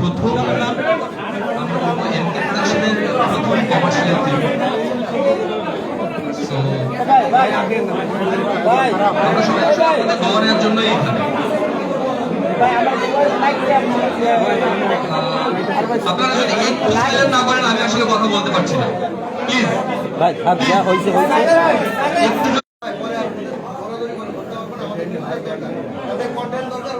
প্রথম আমরা বলব এমকে প্রোডাকশনের প্রথম কমার্শিয়াল আমরা সবাই আসলে আপনাদের দোয়ানের জন্যই আপনারা যদি এই না করেন আমি আসলে কথা বলতে পারছি না। প্লিজ ভাই হয়েছে হয়েছে একটু তাদের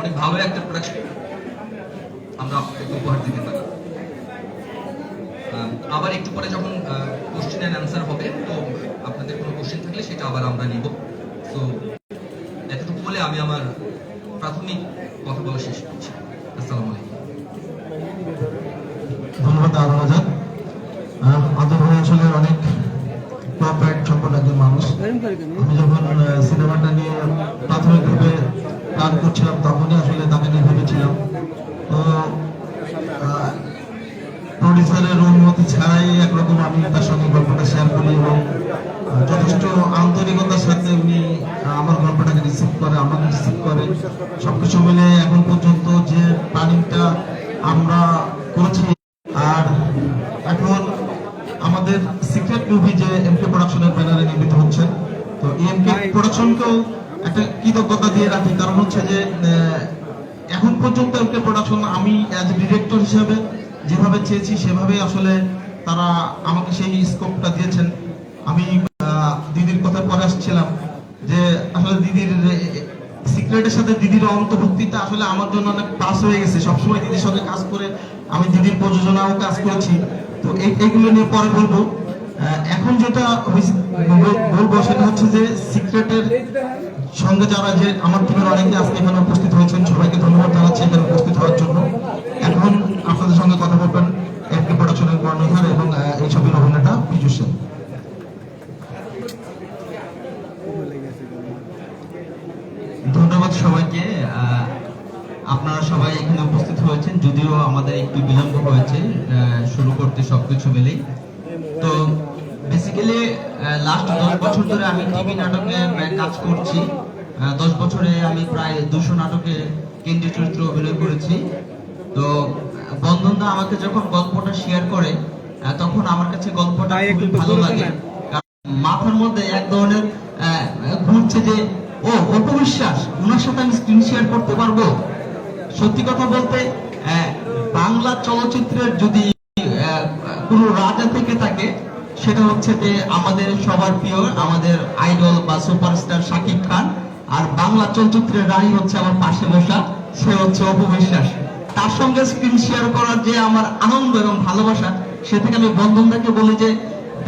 অনেক ভালো একটা প্রোডাকশন আমরা আপনাদেরকে উপহার দিতে পারি। আবার একটু পরে যখন কোশ্চেন অ্যান্ড অ্যান্সার হবে, তো আপনাদের কোনো কোশ্চেন থাকলে সেটা আবার আমরা নিব। তো এতটুকু বলে আমি আমার প্রাথমিক কথা বলা শেষ করছি। আসসালামু আলাইকুম। ধন্যবাদ আরও হাজার আদর ভাই আসলে অনেক প্রপারেট সম্পন্ন একজন মানুষ। আমি যখন সিনেমাটা নিয়ে প্রাথমিকভাবে প্ল্যান করছিলাম, তখনই আসলে তাকে নিয়ে ভেবেছিলাম। তো প্রডিউসারের অনুমতি ছাড়াই একরকম আমি তার সঙ্গে গল্পটা শেয়ার করি এবং যথেষ্ট আন্তরিকতার সাথে উনি আমার গল্পটাকে রিসিভ করে, আমাকে রিসিভ করে। সবকিছু মিলে এখন পর্যন্ত যে প্ল্যানিংটা আমরা করেছি, আর এখন আমাদের সিক্রেট মুভি যে এমকে প্রোডাকশনের ব্যানারে নির্মিত হচ্ছে, তো এমকে প্রোডাকশনকেও একটা কৃতজ্ঞতা দিয়ে রাখি। কারণ হচ্ছে যে এখন পর্যন্ত এমকে প্রোডাকশন আমি অ্যাজ ডিরেক্টর হিসেবে যেভাবে চেয়েছি সেভাবে আসলে তারা আমাকে সেই স্কোপটা দিয়েছেন। আমি দিদির কথা পরে আসছিলাম যে, আসলে দিদির সিক্রেটের সাথে দিদির অন্তর্ভুক্তিটা আসলে আমার জন্য অনেক পাস হয়ে গেছে। সবসময় দিদির সঙ্গে কাজ করে আমি দিদির প্রযোজনাও কাজ করেছি। তো এই- এইগুলো নিয়ে পরে বলব। এখন যেটা বলব সেটা হচ্ছে যে সিক্রেটের সঙ্গে যারা যে আমার টিমের অনেকে আজকে এখানে উপস্থিত হয়েছেন, সবাইকে ধন্যবাদ জানাচ্ছি এখানে উপস্থিত হওয়ার জন্য। এখন আপনাদের সঙ্গে কথা বলবেন এফকে প্রোডাকশনের কর্ণধার এবং এই ছবির অভিনেতা বিজু সেন। ধন্যবাদ সবাইকে। আপনারা সবাই এখানে উপস্থিত হয়েছেন, যদিও আমাদের একটু বিলম্ব হয়েছে শুরু করতে সবকিছু মিলেই। তো বেসিক্যালি লাস্ট দশ বছর ধরে আমি টিভি নাটকে কাজ করছি। দশ বছরে আমি প্রায় দুশো নাটকে কেন্দ্রীয় চরিত্র অভিনয় করেছি। তো বন্ধন দা আমাকে যখন গল্পটা শেয়ার করে তখন আমার কাছে গল্পটা খুবই ভালো লাগে। মাথার মধ্যে এক ধরনের ঘুরছে যে ও অপবিশ্বাস ওনার সাথে আমি স্ক্রিন শেয়ার করতে পারব। সত্যি কথা বলতে বাংলা চলচ্চিত্রের যদি কোনো রাজা থেকে থাকে, সেটা হচ্ছে যে আমাদের সবার প্রিয়, আমাদের আইডল বা সুপারস্টার শাকিব খান। আর বাংলা চলচ্চিত্রের রানী হচ্ছে আমার পাশে বসা, সে হচ্ছে অপবিশ্বাস তার সঙ্গে স্ক্রিন শেয়ার করার যে আমার আনন্দ এবং ভালোবাসা, সে থেকে আমি বন্ধনদাকে বলি যে